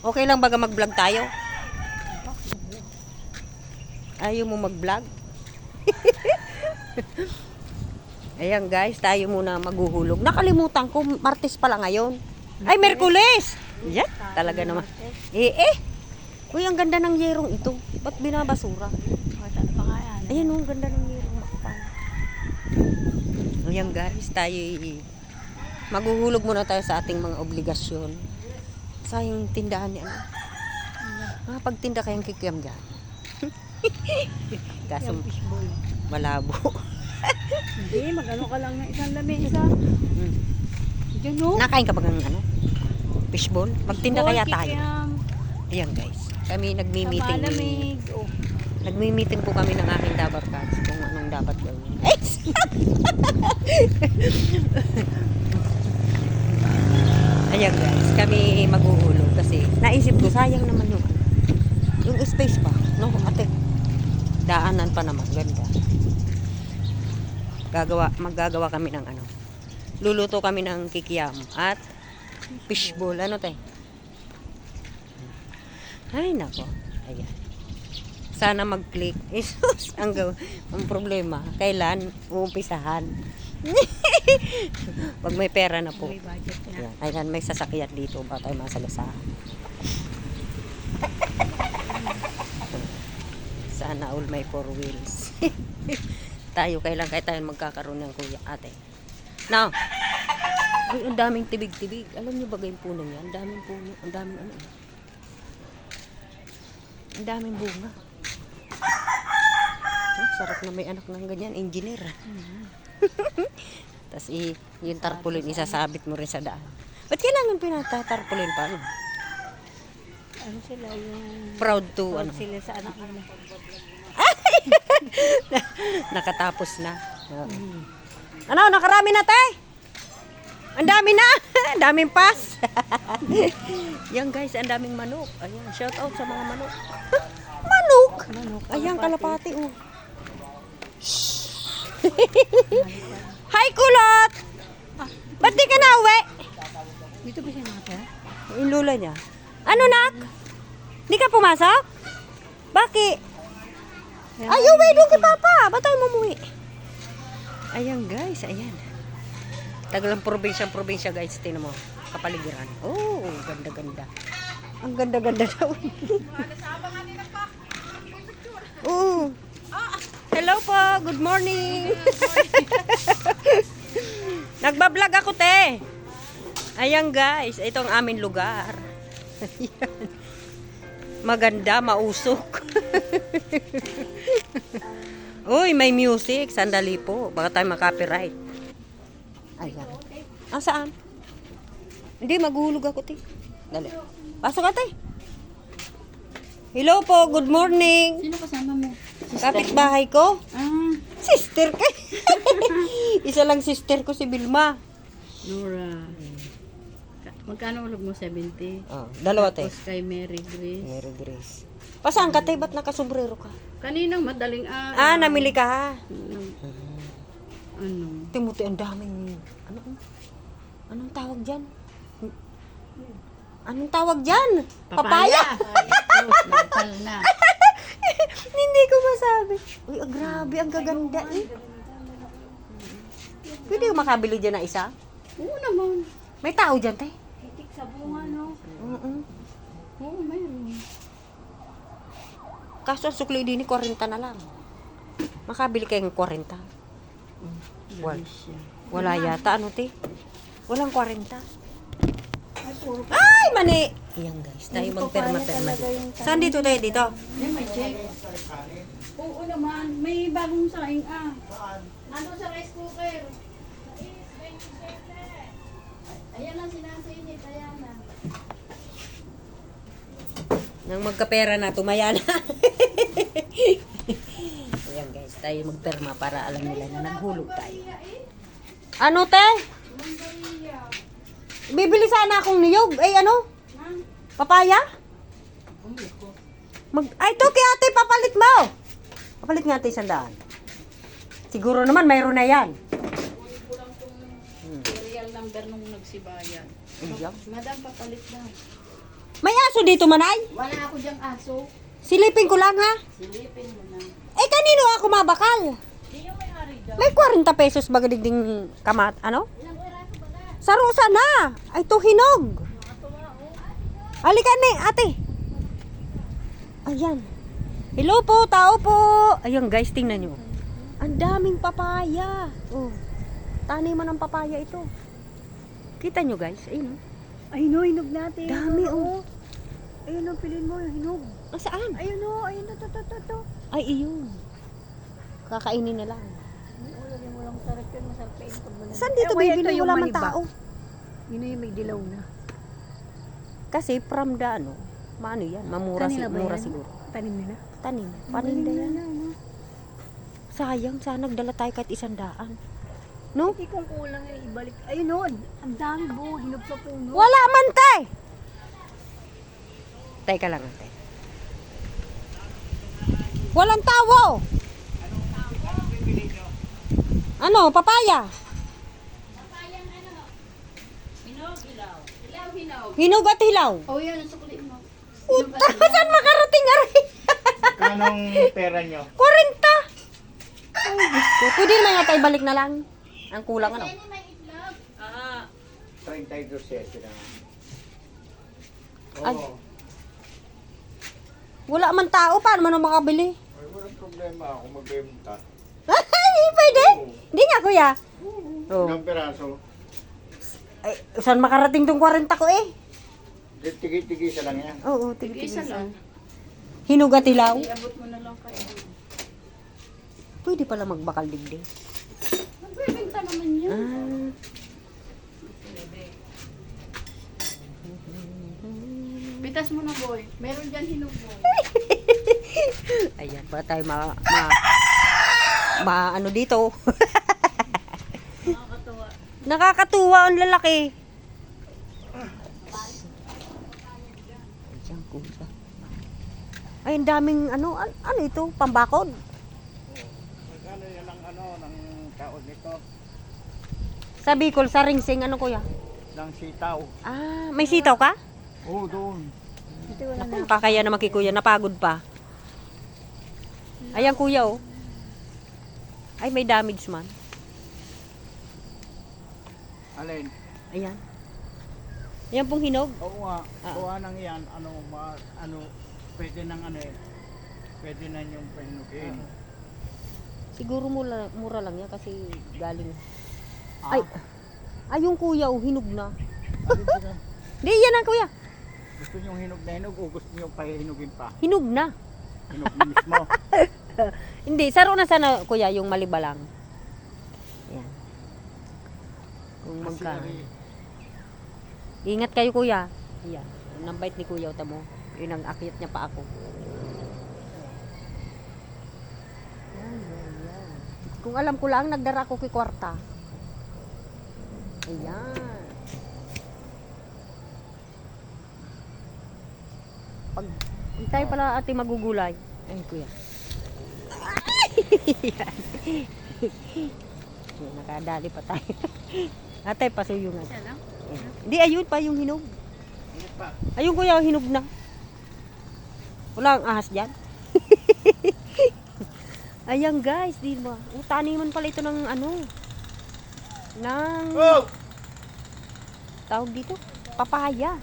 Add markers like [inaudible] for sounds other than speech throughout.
Okay lang baga mag-vlog tayo? Ayaw mo mag-vlog? [laughs] Ayan guys, tayo muna maghuhulog. Nakalimutan ko, Martes pala ngayon. Ay, Merkules! Yan, yeah, talaga naman. Eh, eh! Uy, ang ganda ng yerong ito. Ba't binabasura? Ayan o, oh, ang ganda ng yerong. Ayan guys, tayo maghuhulog muna tayo sa ating mga obligasyon. Sayang tindahan ni ano. Makapagtinda kayong kikiam dyan. Kaso malabo. Hindi, magano ka lang ng isang lamesa. Mm. Diyan no? Nakain ka ba ng ano? Fishball? Magtinda kaya tayo. Ayan guys. Kami nagmi-meeting. Sa malamig. Oh. Nagmi-meeting po kami ng aking dabar cats kung anong dapat gawin. Eh! [laughs] Ayan guys, kami maguhulo kasi naisip ko sayang naman yung yung space pa, no? Ate. Daanan pa naman ganda. Gagawa maggagawa kami ng ano. Luluto kami ng kikiam at fishball ano tay. Ay nako. Ayan. Sana mag-click. [laughs] Isus, ang, ang problema, kailan uumpisahan? [laughs] Pag may pera na po. May budget na. Ayan. May sasakyan dito ba tayo masalasahan. [laughs] Sana all may four wheels. [laughs] tayo, kailan kaya tayo magkakaroon ng kuya ate. Now, Uy, ang daming tibig-tibig. Alam niyo ba yung puno niya? Ang daming puno. Ang daming ano. Eh. Ang daming bunga. Oh, sarap na may anak ng ganyan. Engineer. Mm-hmm. [laughs] Tapos i yung tarpaulin isasabit mo rin sa daan. Ba't kailangan pinatatarpaulin pa? Ano? ano sila yung... Proud to proud ano? sila sa anak nila. [laughs] Nakatapos na. Mm. Ano, nakarami na tay? Ang dami na. [laughs] Ang daming pass. Yan guys, ang daming manok. Ayan, shout out sa mga manok. manok? Manok. Ayan, kalapati. Oh. Shhh. [laughs] Hi, kulot! Ba't di ka na uwi? Dito ba siya mga? Yung lula niya. Ano, nak? Di ka pumasok? Bakit? Ay, uwi doon kay Papa. Ba't tayo mamuwi? Ayan, guys. Ayan. Tagalang probinsya-probinsya, guys. Tinan mo. Kapaligiran. Oh, ganda-ganda. Ang ganda-ganda daw. [laughs] Oo. Hello po, good morning. [laughs] Nagbablog ako te. Ayan guys, ito ang aming lugar. Ayan. [laughs] Maganda, mausok. [laughs] Uy, may music. Sandali po. Baka tayo makapiright. Ayan. Ah, saan? Hindi, maguhulog ako, te. Dali. Pasok ka, te. Hello po, good morning. Sino kasama mo? Kapitbahay ko? Ah. Sister ka. [laughs] Isa lang sister ko si Bilma. Nora. Magkano ulo mo? 70? Oh, ah, dalawa tayo. Tapos kay Mary Grace. Mary Grace. Pasaan ka tayo? Ba't nakasombrero ka? Kanina, madaling araw. Ah, ah ano? namili ka ha? Ano? Timuti, ang daming... Ano? Anong tawag dyan? Anong tawag dyan? Papaya. Papaya. Ayos, na. [laughs] Hindi ko masabi. Uy, oh, grabe, ang gaganda eh. Pwede ko makabili dyan na isa? Oo naman. May tao dyan, te? Hitik sa bunga, no? Oo. Oo, -mm. mayroon. Kaso sukli din ni 40 na lang. Makabili kayong 40. Mm. Wal. Wala yata, ano, te? Walang 40. Ay, mani! Ayan guys, tayo magperma-perma dito. Saan dito tayo dito? may check. Oo naman, may bagong saing ah. Ano sa rice cooker? Ayan na sinasainit, ayan na. Nang magkapera na, tumaya na. [laughs] Ayan guys, tayo magperma para alam nila na naghulog tayo. Ano te? Bibili sana akong niyog. Ay, ano? Papaya? Mag Ay, to kay ate, papalit mo. Papalit nga ate, sandaan. Siguro naman, mayroon na yan. Kulang kung serial number nung nagsibayan. Ilang? Madam, papalit na. May aso dito, manay? Wala ako diyang aso. Silipin ko lang, ha? Silipin mo na. Eh, kanino ako mabakal? Hindi may hari dyan. May 40 pesos bagading ding kamat, ano? Ba na? Ay, to hinog! Halika ni, ate! Ayan. Hello po, tao po! Ayan guys, tingnan nyo. Ang daming papaya. Oh. Taniman ng papaya ito. Kita nyo guys, ayun. oh. Ayun o, hinog natin. Dami oh. Ayun o, pilin mo yung hinog. Ah, saan? Ayun o, ayun o, to, to, to, to. Ay, iyon. Kakainin na lang. Oo, lagyan mo lang sarap yun. Masarap kain pag. Saan dito Eh, wait, bibili? ito yung Wala man tao. Yun yung may dilaw na. Kasi from the ano, maano yan, mamura, si, Kanila ba mura yan? siguro. Tanim nila. Tanim. Paninda yan. Sayang, sana nagdala tayo kahit isang daan. No? Hindi kung kulang eh, ibalik. Ayun o, ang dami po, hinog sa puno. Wala man, tay! Teka lang, ate. Walang tawo! Ano, papaya? Hinog, ilaw. Ilaw, hinog. Hinog at hilaw. Oh, yan, ang sukli mo. Puta, saan makarating ari? Kanong pera nyo? [laughs] 40! Ay, Diyos ko. Pwede naman nga tayo balik na lang. Ang kulang ano. may itlog. Ah, 32 sete na. Ay. Oo. Wala man tao, paano man makabili? Ay, walang problema ako magbenta. Pwede. Hindi nga, kuya. Oh. Ilang peraso? Ay, saan makarating tong 40 ko eh? Tigi-tigisa lang yan. Oo, isa tigil-tigil lang. Hinog at hilaw. Iabot mo na lang kayo. Pwede pala magbakal digdig. Magbibenta naman yun. Ah. Bitas mo na, boy. Meron dyan hinog, boy. [laughs] Ayan, para tayo ma... ma, ma ano dito. Nakakatawa. Nakakatuwa ang lalaki. Ay, ang daming ano, an- ano ito? Pambakod? Magkano yan ang ano, ng taon nito? Sa Bicol, sa ringsing, ano kuya? Ng sitaw. Ah, may sitaw ka? Oo, doon. Ito wala na. Naku, kakaya naman kay kuya, napagod pa. Ayan kuya oh. Ay, may damage man. Alin? Ayan. Ayan pong hinog. Oo nga. Ah. Kuha nang yan, ano, ma, ano, pwede nang ano eh. Pwede na yung pahinugin. Siguro mura, mura lang yan kasi galing. Ah. Ay, ay yung kuya oh, hinog na. Alin ba na? [laughs] Di, yan ang kuya. Gusto nyo hinog na hinog o gusto nyo pahinugin pa? Hinog na. Hinog na mismo. [laughs] [laughs] Hindi, saro na sana kuya yung malibalang. Ayan. Kung Kasi magka. ari, Ingat kayo kuya. Yun ang bait ni kuya tamo. Yun ang akyat niya pa ako. Yan, yan, yan. Kung alam ko lang, nagdara ako kay kwarta. Ayan. Pag, pag tayo pala ate magugulay. Ay, kuya. Yan. Yan, [laughs] Nakadali pa tayo. [laughs] ate, pasuyungan. Isa lang. Hindi, ayun pa yung hinog. Hindi pa. Ayun kuya, hinog na. Wala ang ahas dyan. [laughs] Ayan guys, di ba? Oh, taniman pala ito ng ano. Ng Oh! tawag dito, papaya.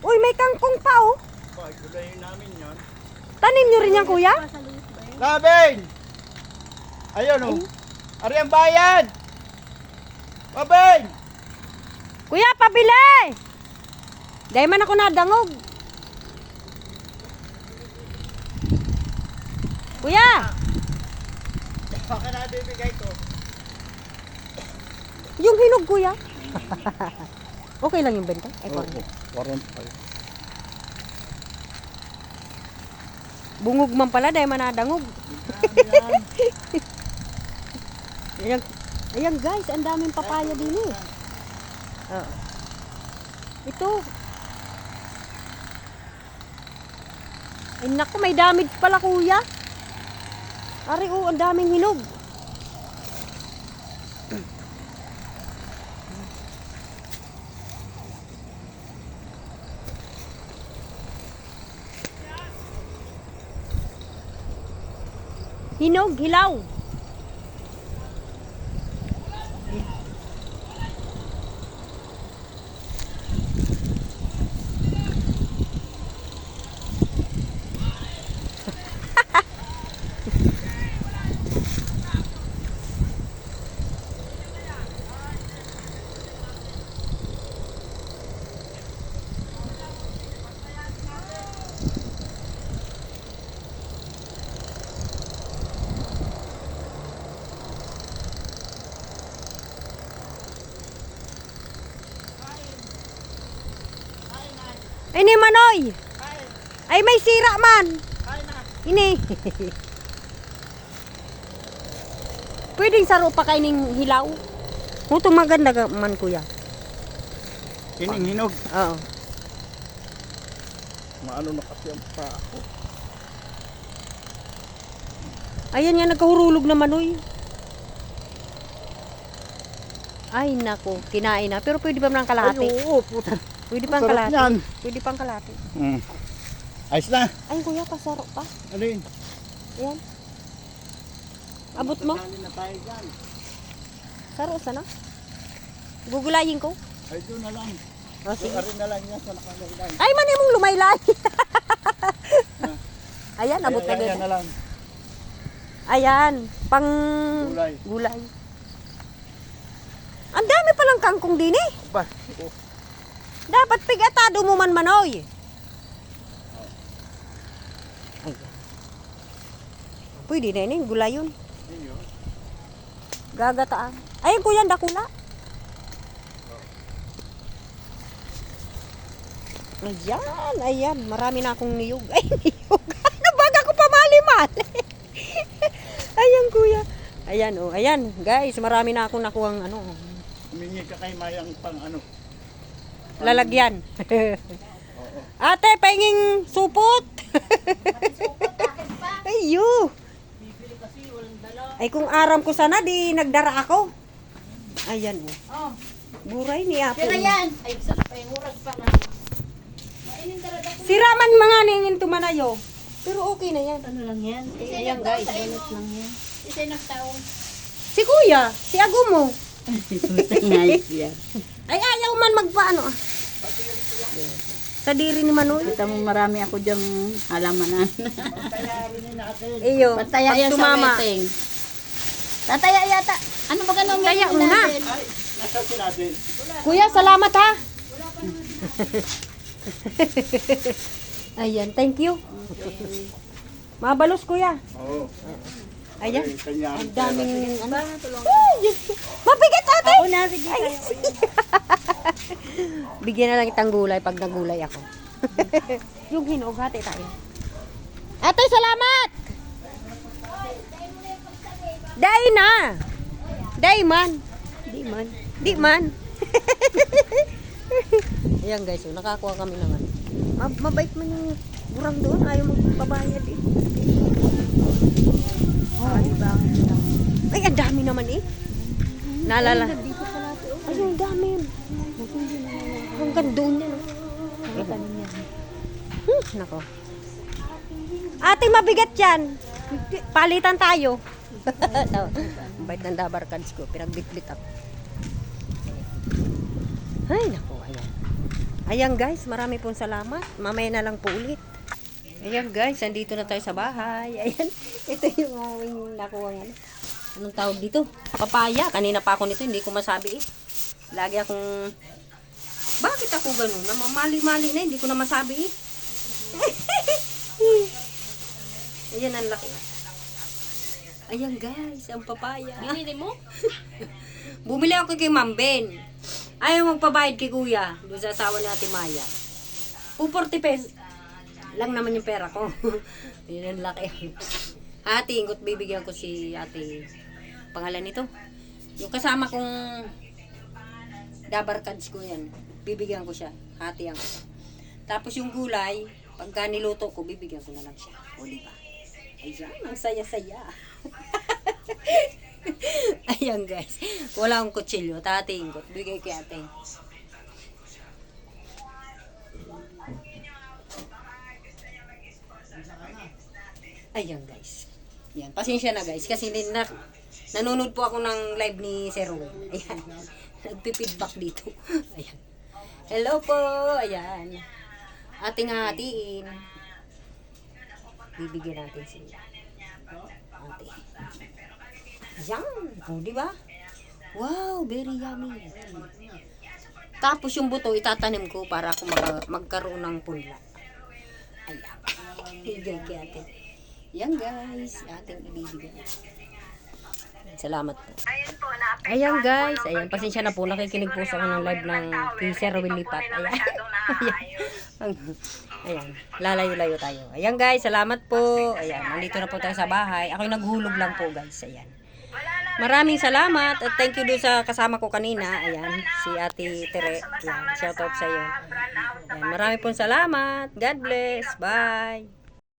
Uy, may kangkong pa oh. Ay, gulayin namin yan. Tanim nyo rin yan kuya? Labing! Ayun o. Ari ang bayan! Labing! Kuya, pabili! Dahil man ako nadangog. Kuya! Baka na bibigay ko. Yung hinog kuya. [laughs] okay lang yung benta. Ay, parang- 45. Bungog man pala dahil manadangog. [laughs] Ayan, ayan guys, ang daming papaya din eh. Oh. Ito. Ay naku, may damage pala kuya. Ari oh, ang daming hinog. Hinog, hilaw. Ini manoy. Ay may sira man. Ini. [laughs] Pwedeng saro pa kaining hilaw. Muto maganda man kuya. Kining hinog. Oo. Maano na kasi ang pa ako. Ayan nga nagkahurulog na manoy. Ay nako, kinain na. Pero pwede pa man kalahati. Ay, oo, puta. Pwede pang Sarap kalahati. niyan. Pwede pang kalahati. Hmm. Ayos na. Ay kuya, pasaro pa. Ano yun? Ayan. Abot mo? Na tayo dyan. Saro sana. Gugulayin ko. Ay, doon na lang. O, sige. Sige. na lang yan sa nakalagdan. Ay, man mong lumaylay. [laughs] Ayan, abot na Ayan, din. ayan na lang. Ayan, pang Gulay. gulay. Ang dami palang kangkong din eh. Ba? Oh. Dapat pigatado mo man manoy. Ayan. Pwede na yun, gulay yun. Gagataan. Ayun kuya, dakula. Ayan, ayan. Marami na akong niyog. [laughs] Ay, niyog. Ano baga ko pamali-mali? [laughs] ayan kuya. Ayan, oh. Ayan, guys. Marami na akong nakuhang ano. Humingi ka kay Mayang pang ano. Lalagyan. [laughs] Ate, pahinging supot. Ayo. Ay, kung aram ko sana, di nagdara ako. Ayan, oh. Oh, Buray ni Apo. yan na yan. Ay, sa pahingurag pa na. Mainin talaga. Sira man mga ningin tumanayo. Pero okay na yan. Ano lang yan? Eh, ayan, guys. Balot lang yan. Isa yung nagtaon. Si kuya, si Agumo. [laughs] Ay, ayaw man magpaano ah. Sa diri ni Manoy. Kita mo marami ako diyang halamanan. Iyo, Pataya pag yan sa tumama. wedding. Tataya yata. Ano ba ganun? Taya nasa si natin. Kuya, salamat ha. [laughs] Ayan, thank you. Mabalos kuya. Oo. Ayan. Ang daming ano. Mabigat ate. Ako na, sige Ay, [laughs] Bigyan na lang itang gulay pag nagulay ako. [laughs] yung hinog, hati tayo. Ate, salamat! Day na! Day man! Di man. Di man. [laughs] Ayan guys, so, nakakuha kami naman. Ma- mabait man yung burang doon. Ayaw magbabayad eh. Oh, diba? Ay, ang dami naman eh. Naalala. Ay, ang dami. Hanggang doon yan. Hmm, nako. Ate, mabigat yan. Palitan tayo. [laughs] Bait ng dabar cards ko. Pinagbitbit ako. Ay, nako. Ayan. Ayan guys, marami pong salamat. Mamaya na lang po ulit. Ayan guys, andito na tayo sa bahay. Ayan, [laughs] ito yung aming nakuha ano. Anong tawag dito? Papaya. Kanina pa ako nito, hindi ko masabi eh. Lagi akong... Bakit ako ganun? Namamali-mali na, hindi ko na masabi eh. [laughs] Ayan ang laki. Ayan guys, ang papaya. Binili mo? [laughs] Bumili ako kay Ma'am Ben. Ayaw magpabayad kay Kuya. Doon sa asawa ni Ate Maya. 240 pesos. Lang naman yung pera ko. [laughs] Yun ang laki. Ate, ingot bibigyan ko si ate. Pangalan nito. Yung kasama kong dabar cards ko yan. Bibigyan ko siya. Hati ang Tapos yung gulay, pagka niluto ko, bibigyan ko na lang siya. O, diba? Ayan, ang saya-saya. [laughs] Ayan guys. Wala akong kutsilyo. Tatinggot. Bigay kay ate. Ayan guys. Yan, pasensya na guys kasi na, nanonood po ako ng live ni Sir Ruel. Ayan. [laughs] Nagpi-feedback dito. [laughs] Ayan. Hello po. Ayan. Ating hatiin. Bibigyan natin sila. Ate. Yan. O, di ba? Wow, very yummy. Tapos yung buto itatanim ko para ako mag- magkaroon ng punla. Ayan. [laughs] Ibigay kay ate. Yan guys, ating ibibigay. Salamat po. Ayan guys, ayan, pasensya na po, nakikinig po sa ng live ng kay Sir Will Lipat. Ayan. ayan. Ayan, lalayo-layo tayo. Ayan guys, salamat po. Ayan, nandito na po tayo sa bahay. Ako'y naghulog lang po guys. Ayan. Maraming salamat at thank you doon sa kasama ko kanina. Ayan, si Ate Tere. Ayan, shout out sa iyo. Ayan, marami pong salamat. God bless. Bye.